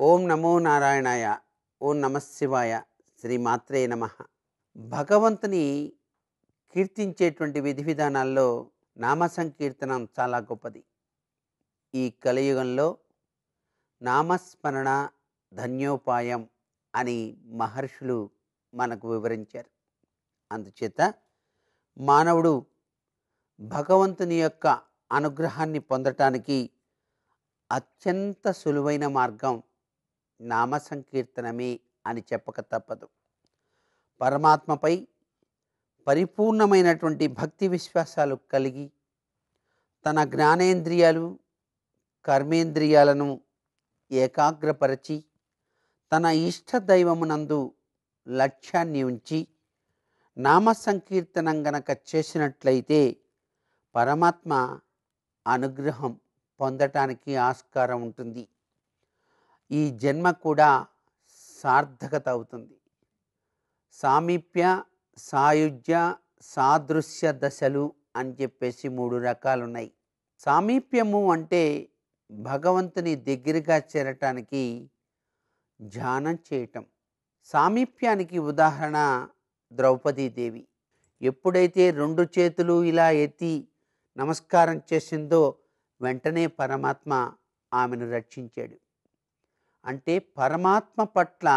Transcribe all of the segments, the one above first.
ఓం నమో నారాయణాయ ఓం నమశివాయ శ్రీమాత్రే నమ. భగవంతుని కీర్తించేటువంటి విధి విధానాల్లో నామ సంకీర్తనం చాలా గొప్పది. ఈ కలియుగంలో నామస్మరణ ధన్యోపాయం అని మహర్షులు మనకు వివరించారు. అందుచేత మానవుడు భగవంతుని యొక్క అనుగ్రహాన్ని పొందటానికి అత్యంత సులువైన మార్గం నామ సంకీర్తనమే అని చెప్పక తప్పదు. పరమాత్మపై పరిపూర్ణమైనటువంటి భక్తి విశ్వాసాలు కలిగి తన జ్ఞానేంద్రియాలు కర్మేంద్రియాలను ఏకాగ్రపరచి తన ఇష్ట దైవమునందు లక్ష్యాన్ని ఉంచి నామ సంకీర్తనం గనక చేసినట్లయితే పరమాత్మ అనుగ్రహం పొందటానికి ఆస్కారం ఉంటుంది. ఈ జన్మ కూడా సార్థకత అవుతుంది. సామీప్య సాయుజ్య సాదృశ్య దశలు అని చెప్పేసి మూడు రకాలు ఉన్నాయి సామీప్యము అంటే భగవంతుని దగ్గరగా చేరటానికి ధ్యానం చేయటం. సామీప్యానికి ఉదాహరణ ద్రౌపదీదేవి ఎప్పుడైతే రెండు చేతులు ఇలా ఎత్తి నమస్కారం చేసిందో వెంటనే పరమాత్మ ఆమెను రక్షించాడు. అంటే పరమాత్మ పట్ల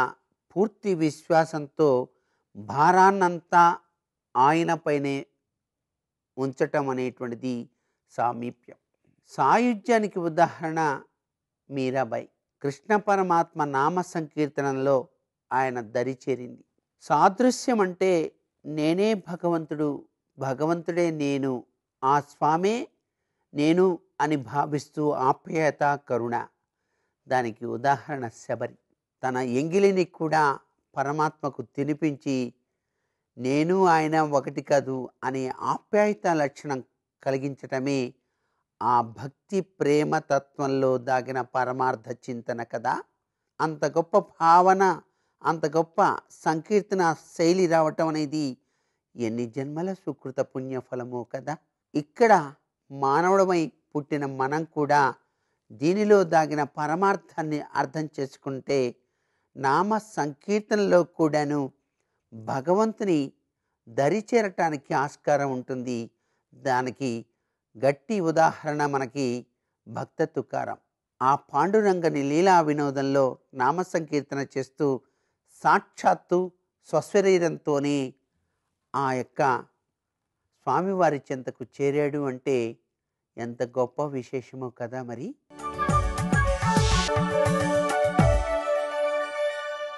పూర్తి విశ్వాసంతో భారాన్నంతా ఆయనపైనే ఉంచటం అనేటువంటిది సామీప్యం. సాయుధ్యానికి ఉదాహరణ మీరాబాయి. కృష్ణ పరమాత్మ నామ సంకీర్తనంలో ఆయన దరి చేరింది సాదృశ్యం అంటే నేనే భగవంతుడు భగవంతుడే నేను ఆ స్వామే నేను అని భావిస్తూ ఆప్యాయత కరుణ దానికి ఉదాహరణ శబరి. తన ఎంగిలిని కూడా పరమాత్మకు తినిపించి నేను ఆయన ఒకటి కాదు అనే ఆప్యాయత లక్షణం కలిగించటమే ఆ భక్తి ప్రేమ తత్వంలో దాగిన పరమార్థ చింతన కదా. అంత గొప్ప భావన అంత గొప్ప సంకీర్తన శైలి రావటం అనేది ఎన్ని జన్మల సుకృత పుణ్యఫలమో కదా. ఇక్కడ మానవుడమై పుట్టిన మనం కూడా దీనిలో దాగిన పరమార్థాన్ని అర్థం చేసుకుంటే నామ సంకీర్తనలో కూడాను భగవంతుని దరి చేరటానికి ఆస్కారం ఉంటుంది. దానికి గట్టి ఉదాహరణ మనకి భక్త తుకారం. ఆ పాండురంగని లీలా వినోదంలో నామ సంకీర్తన చేస్తూ సాక్షాత్తు స్వశరీరంతోనే ఆ యొక్క స్వామివారి చెంతకు చేరాడు అంటే ఎంత గొప్ప విశేషమో కదా మరి?